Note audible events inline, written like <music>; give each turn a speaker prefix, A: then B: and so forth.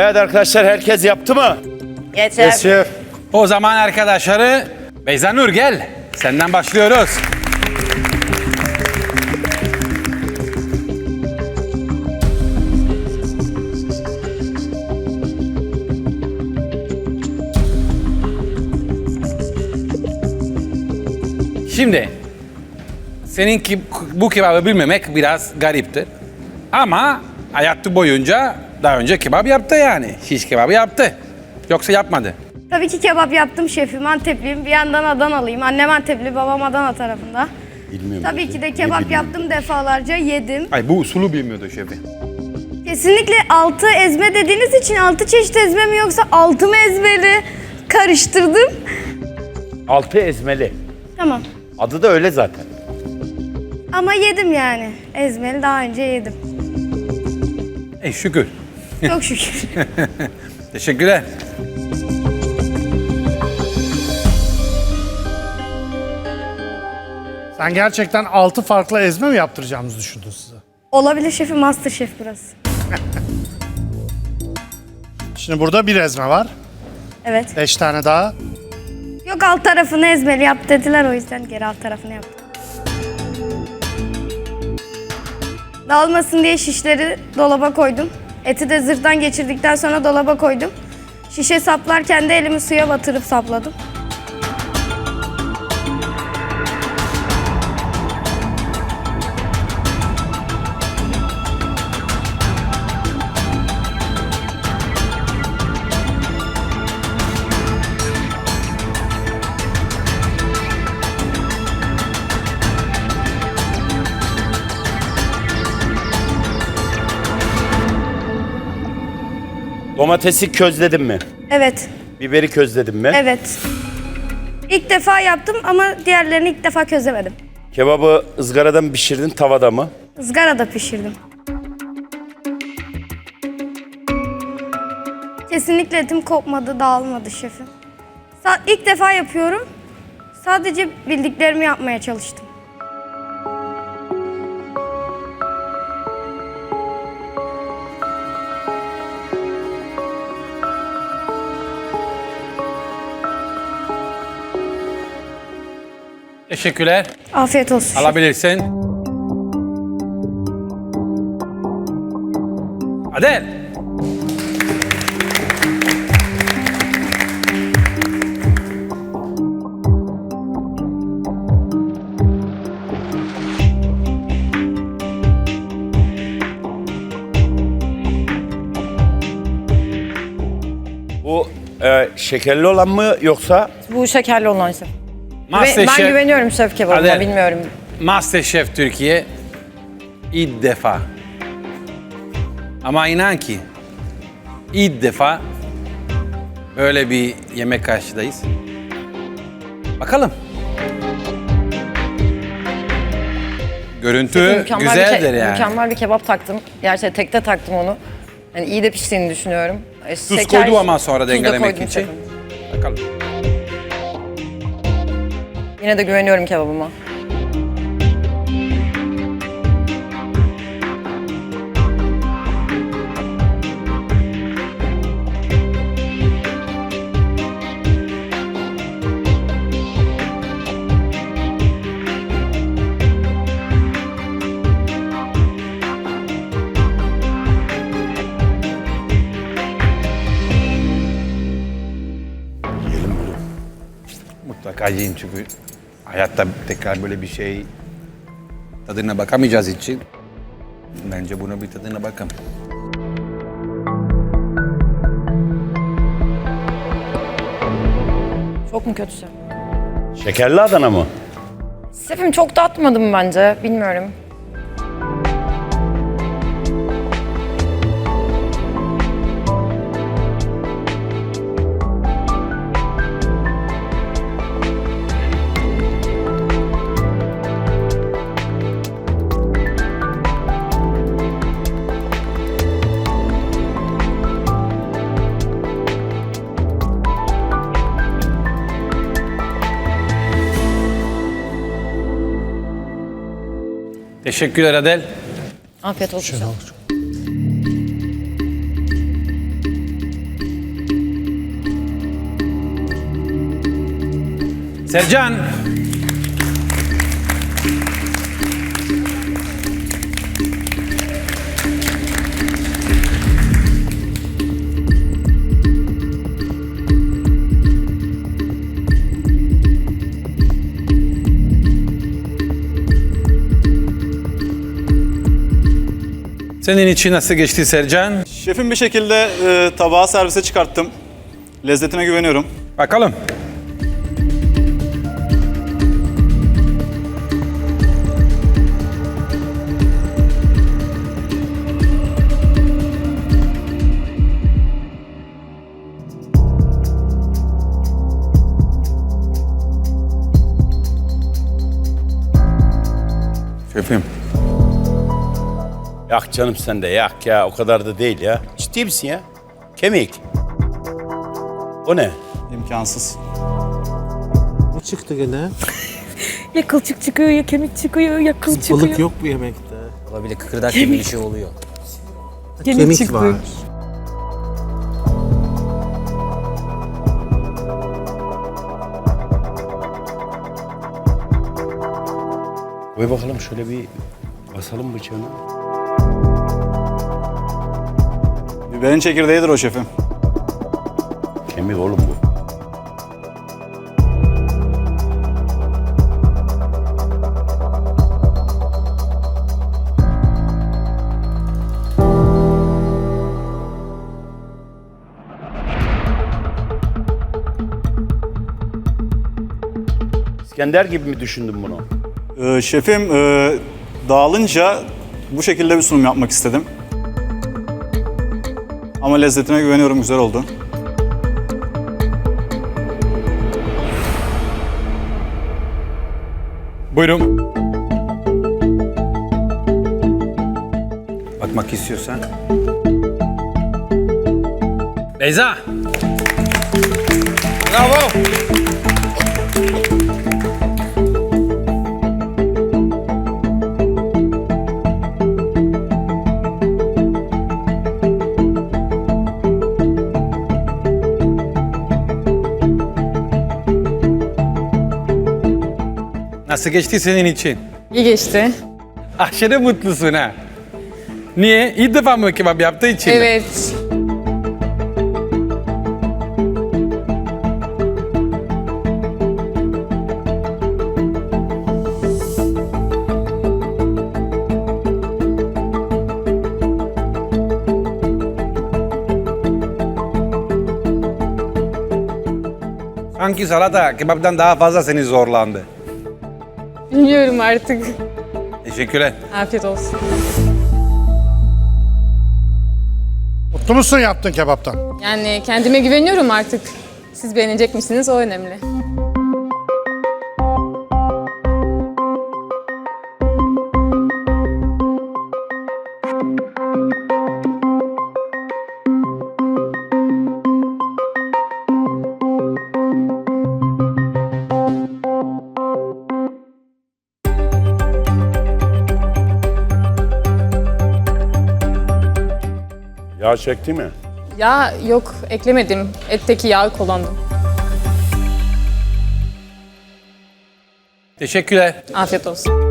A: Evet arkadaşlar herkes yaptı mı?
B: Yeter.
A: şef.
C: O zaman arkadaşları Beyza Nur gel. Senden başlıyoruz. Şimdi seninki bu kebabı bilmemek biraz gariptir. Ama hayatı boyunca daha önce kebap yaptı yani. Şiş kebabı yaptı. Yoksa yapmadı.
D: Tabii ki kebap yaptım şefim. Antepliyim. Bir yandan Adanalıyım. Annem Antepli, babam Adana tarafında.
A: Bilmiyorum.
D: Tabii ki de kebap yaptım defalarca yedim.
C: Ay bu usulü bilmiyordu şefi.
D: Kesinlikle altı ezme dediğiniz için altı çeşit ezme mi yoksa altı mı ezmeli karıştırdım.
A: Altı ezmeli.
D: Tamam.
A: Adı da öyle zaten.
D: Ama yedim yani. Ezmeli daha önce yedim.
C: Ey şükür.
D: Çok şükür. <laughs>
C: Teşekkürler.
E: Sen gerçekten 6 farklı ezme mi yaptıracağımızı düşündün size?
D: Olabilir şefim master şef burası. <laughs>
E: Şimdi burada bir ezme var.
D: Evet.
E: 5 tane daha.
D: Yok alt tarafını ezmeli yap dediler o yüzden geri alt tarafını yaptım. Dağılmasın diye şişleri dolaba koydum. Eti de zırhtan geçirdikten sonra dolaba koydum. Şişe saplarken de elimi suya batırıp sapladım.
A: Domatesi közledin mi?
D: Evet,
A: Biberi közledin mi?
D: evet. İlk defa yaptım ama diğerlerini ilk defa közlemedim.
A: Kebabı ızgarada mı pişirdin tavada mı?
D: Izgarada pişirdim. Kesinlikle etim kopmadı, dağılmadı şefim. Sa- ilk defa yapıyorum. Sadece bildiklerimi yapmaya çalıştım.
C: Teşekkürler.
D: Afiyet olsun.
C: Alabilirsin. Adel.
A: Bu e, şekerli olan mı yoksa
B: Bu şekerli olan şef. Ve ben
C: Masterchef,
B: güveniyorum şef
C: Adel.
B: bilmiyorum.
C: Masterchef Türkiye ilk defa. Ama inan ki ilk defa böyle bir yemek karşıdayız. Bakalım. Görüntü
B: Mükemmel bir,
C: güzeldir
B: ke-
C: yani.
B: mükemmel bir kebap taktım. Gerçi tekte taktım onu. Yani iyi de piştiğini düşünüyorum. E,
C: Tuz koydu ama sonra
B: Tuz da
C: dengelemek
B: koydum
C: için. Bakalım.
B: Yine de güveniyorum kebabıma.
C: Mutlaka yiyin çünkü hayatta tekrar böyle bir şey tadına bakamayacağız için bence bunu bir tadına bakın.
B: Çok mu kötü şef?
A: şekerli Adana mı?
B: Şefim çok da atmadım bence. Bilmiyorum.
C: Teşekkürler Adel.
B: Afiyet olsun.
C: Sercan. Senin için nasıl geçti Sercan?
F: Şefim bir şekilde e, tabağı servise çıkarttım. Lezzetine güveniyorum.
C: Bakalım. Şefim.
A: Yak canım sen de yak ya. O kadar da değil ya. Ciddi misin ya? Kemik. O ne?
F: İmkansız.
G: Ne çıktı gene? <laughs>
H: Ya kılçık çıkıyor ya kemik çıkıyor ya kıl çıkıyor.
G: Balık yok bu yemekte.
I: Olabilir kıkırdak gibi bir şey oluyor.
H: Kemik
G: Kemik
H: çıktı.
G: var.
A: Koy bakalım şöyle bir basalım bıçağını.
F: Biberin çekirdeğidir o şefim.
A: Kemik oğlum bu. İskender gibi mi düşündün bunu?
F: E, şefim e, dağılınca bu şekilde bir sunum yapmak istedim. Ama lezzetine güveniyorum. Güzel oldu.
C: Buyurun. Bakmak istiyorsan. Beyza. Bravo. Nasıl geçti senin için?
H: İyi geçti.
C: Aşırı mutlusun ha. Niye? İlk defa mı kebap yaptığı için mi?
H: Evet.
C: Sanki salata kebaptan daha fazla seni zorlandı.
H: Bilmiyorum artık.
C: Teşekkürler.
H: Afiyet olsun.
E: Mutlu musun yaptığın kebaptan?
H: Yani kendime güveniyorum artık. Siz beğenecek misiniz o önemli.
A: Yağ çekti mi?
H: Ya yok eklemedim. Etteki yağı kullandım.
C: Teşekkürler.
H: Afiyet olsun.